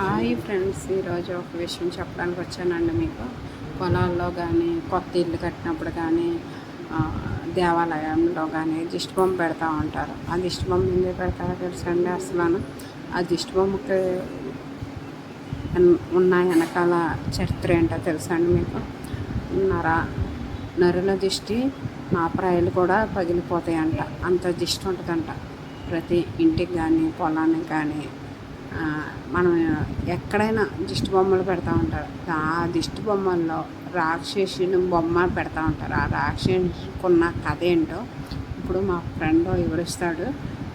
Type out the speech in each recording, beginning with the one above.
Hi friends ఈరోజు ఒక విషయం చెప్పడానికి వచ్చానండి మీకు. పొలాల్లో కానీ కొత్త ఇల్లు కట్టినప్పుడు కానీ దేవాలయంలో కానీ దిష్టి బొమ్మ పెడతా ఉంటారు. ఆ దిష్టి బొమ్మ ఎందుకు పెడతారో తెలుసండి అసలు ఆ దిష్టి బొమ్మకి ఉన్న వెనకాల చరిత్ర ఏంటో తెలుసా అండి మీకు? నర నరుల దిష్టి నాపరాయలు కూడా పగిలిపోతాయంట. అంత దిష్టి ఉంటుందంట. ప్రతి ఇంటికి కానీ పొలానికి కానీ మనం ఎక్కడైనా దిష్టి బొమ్మలు పెడతా ఉంటారు. ఆ దిష్టి బొమ్మల్లో రాక్షసుని బొమ్మ పెడతా ఉంటారు. ఆ రాక్షసుకున్న కథ ఏంటో ఇప్పుడు మా ఫ్రెండ్ వివరిస్తాడు.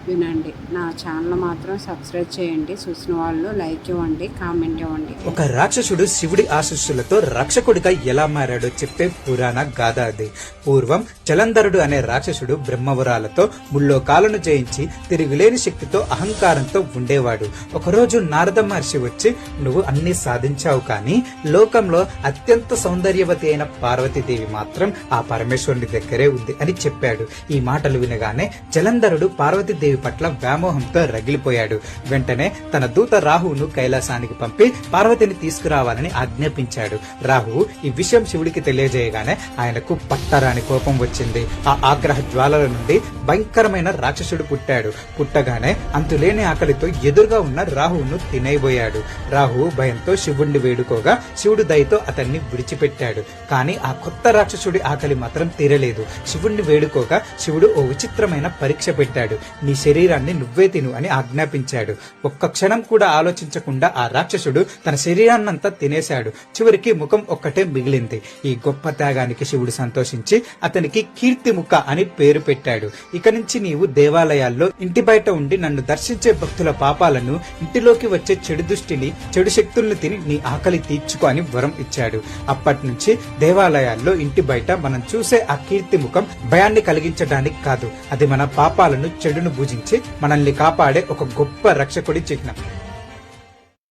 వినండి. నా ఛానల్ మాత్రం సబ్స్క్రైబ్ చేయండి. చూసిన వాళ్ళు లైక్ ఇవ్వండి కామెంట్ ఇవ్వండి. ఒక రాక్షసుడు శివుడి ఆశీస్సులతో రక్షకుడిగా ఎలా మారాడో చెప్పే పురాణ గాథ అది. పూర్వం జలంధరుడు అనే రాక్షసుడు బ్రహ్మవరాలతో ముల్లోకాలను జయించి తిరిగిలేని శక్తితో అహంకారంతో ఉండేవాడు. ఒకరోజు నారద మహర్షి వచ్చి నువ్వు అన్ని సాధించావు కానీ లోకంలో అత్యంత సౌందర్యవతి అయిన పార్వతీదేవి మాత్రం ఆ పరమేశ్వరుని దగ్గరే ఉంది అని చెప్పాడు. ఈ మాటలు వినగానే జలంధరుడు పార్వతీదేవి పట్ల వ్యామోహంతో రగిలిపోయాడు. వెంటనే తన దూత రాహువును కైలాసానికి పంపి పార్వతిని తీసుకురావాలని ఆజ్ఞాపించాడు. రాహువు ఈ విషయం శివుడికి తెలియజేయగానే ఆయనకు పట్టరాని కోపం వచ్చింది. ఆ ఆగ్రహ జ్వాలల నుండి భయంకరమైన రాక్షసుడు పుట్టాడు. పుట్టగానే అంతులేని ఆకలితో ఎదురుగా ఉన్న రాహువును తినేయబోయాడు. రాహువు భయంతో శివుణ్ణి వేడుకోగా శివుడు దయతో అతన్ని విడిచిపెట్టాడు. కానీ ఆ కొత్త రాక్షసుడి ఆకలి మాత్రం తీరలేదు. శివుణ్ణి వేడుకోగా శివుడు ఓ విచిత్రమైన పరీక్ష పెట్టాడు. నీ శరీరాన్ని నువ్వే తిను అని ఆజ్ఞాపించాడు. ఒక్క క్షణం కూడా ఆలోచించకుండా ఆ రాక్షసుడు తన శరీరాన్నంతా తినేశాడు. చివరికి ముఖం ఒక్కటే మిగిలింది. ఈ గొప్ప త్యాగానికి శివుడు సంతోషించి అతనికి కీర్తిముఖ అని పేరు పెట్టాడు. ఇక నుంచి నీవు దేవాలయాల్లో ఇంటి బయట ఉండి నన్ను దర్శించే భక్తుల పాపాలను ఇంటిలోకి వచ్చే చెడు దృష్టిని చెడు శక్తుల్ని తిని నీ ఆకలి తీర్చుకో అని వరం ఇచ్చాడు. అప్పటి నుంచి దేవాలయాల్లో ఇంటి బయట మనం చూసే ఆ కీర్తి ముఖం భయాన్ని కలిగించడానికి కాదు. అది మన పాపాలను చెడును భుజించి మనల్ని కాపాడే ఒక గొప్ప రక్షకుడి చిహ్నం.